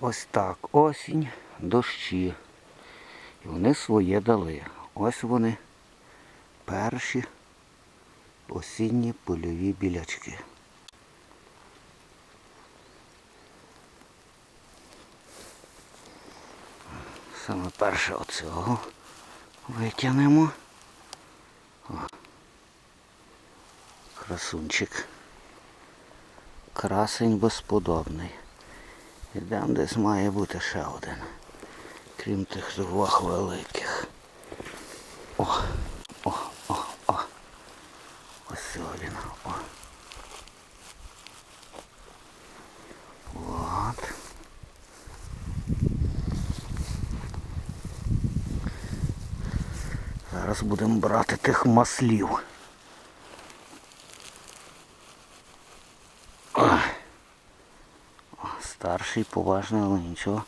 Ось так. Осінь, дощі. І вони своє дали. Ось вони перші осінні польові білячки. Саме перше оцього витягнемо. О. Красунчик. Красень безподобний. Ідемо десь має бути ще один. Крім тих двох великих. О, о, о, о. Ось він. О. От. Зараз будемо брати тих маслів. Ой. Старший, поважний, але нічого.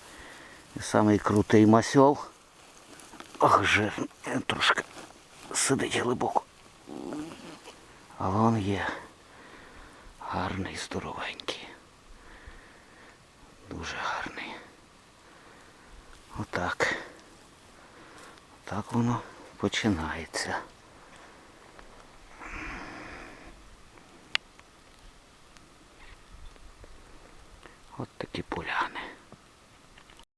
Самий крутий масьол. Ох, жир, трошки сидить глибоко. Але він є гарний, здоровенький. Дуже гарний. Отак. Так воно починається. От такі поляни.